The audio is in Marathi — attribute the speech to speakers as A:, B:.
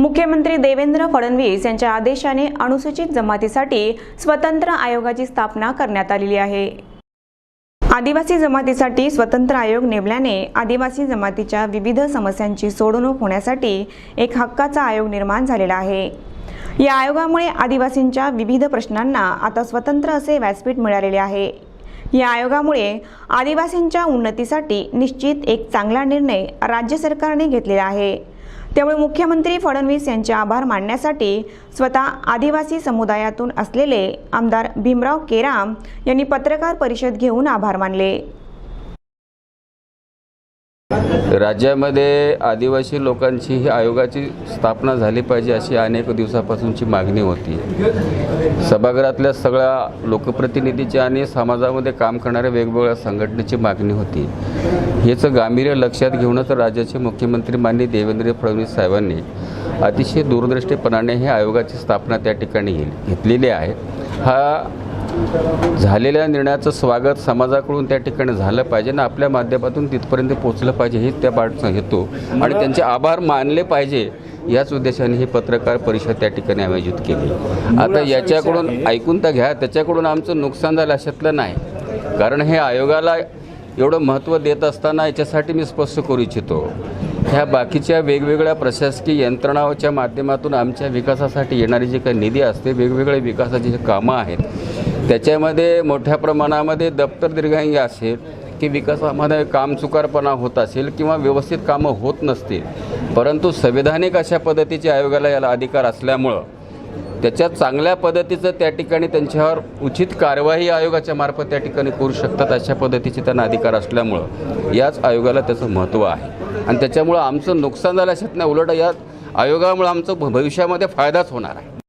A: मुख्यमंत्री देवेंद्र फडणवीस यांच्या आदेशाने अनुसूचित जमातीसाठी स्वतंत्र आयोगाची स्थापना करण्यात आलेली आहे. आदिवासी जमातीसाठी स्वतंत्र आयोग नेमल्याने आदिवासी जमातीच्या विविध समस्यांची सोडवणूक होण्यासाठी एक हक्काचा आयोग निर्माण झालेला आहे. या आयोगामुळे आदिवासींच्या विविध प्रश्नांना आता स्वतंत्र असे व्यासपीठ मिळालेले आहे. या आयोगामुळे आदिवासींच्या उन्नतीसाठी निश्चित एक चांगला निर्णय राज्य सरकारने घेतलेला आहे. त्यामुळे मुख्यमंत्री फडणवीस यांचे आभार मानण्यासाठी स्वतः आदिवासी समुदायातून असलेले आमदार भीमराव केराम यांनी पत्रकार परिषद घेऊन आभार मानले.
B: राज्यामध्ये आदिवासी लोकांची ही आयोगाची स्थापना झाली पाहिजे अशी अनेक दिवसापासूनची मागणी होती. सभागृहातल्या सगळ्या लोकप्रतिनिधीची आणि समाजामध्ये काम करणाऱ्या वेगवेगळ्या संघटनेची मागणी होती. याचं गांभीर्य लक्षात घेऊनच राज्याचे मुख्यमंत्री माननीय देवेंद्र फडणवीस साहेबांनी अतिशय दूरदृष्टीपणाने हे आयोगाची स्थापना त्या ठिकाणी घेतलेली आहे. हा झालेल्या निर्णयाचं स्वागत समाजाकडून त्या ठिकाणी झालं पाहिजे आणि आपल्या माध्यमातून तिथपर्यंत पोहोचलं पाहिजे हेच त्या पाठचा हेतू. आणि त्यांचे आभार मानले पाहिजे याच उद्देशाने ही पत्रकार परिषद त्या ठिकाणी आयोजित केली. आता याच्याकडून ऐकून तर घ्या त्याच्याकडून आमचं नुकसान झालं अशातलं नाही. कारण हे आयोगाला एवढं महत्त्व देत असताना याच्यासाठी मी स्पष्ट करू इच्छितो. ह्या बाकीच्या वेगवेगळ्या प्रशासकीय यंत्रणाच्या माध्यमातून आमच्या विकासासाठी येणारी जी काही निधी असते वेगवेगळे विकासाची जी कामं आहेत त्याच्यामध्ये मोठ्या प्रमाणामध्ये दप्तर दीर्घांगी असेल की विकासामध्ये कामचुकारपणा होत असेल किंवा व्यवस्थित कामं होत नसतील परंतु संविधानिक अशा पद्धतीचे आयोगाला याला अधिकार असल्यामुळं त्याच्या चांगल्या पद्धतीचं त्या ठिकाणी त्यांच्यावर उचित कारवाई आयोगाच्या मार्फत त्या ठिकाणी करू शकतात अशा पद्धतीचे त्यांना अधिकार असल्यामुळं याच आयोगाला त्याचं महत्त्व आहे. आणि त्याच्यामुळं आमचं नुकसान झालं अशात नाही उलट या आयोगामुळं आमचं भविष्यामध्ये फायदाच होणार आहे.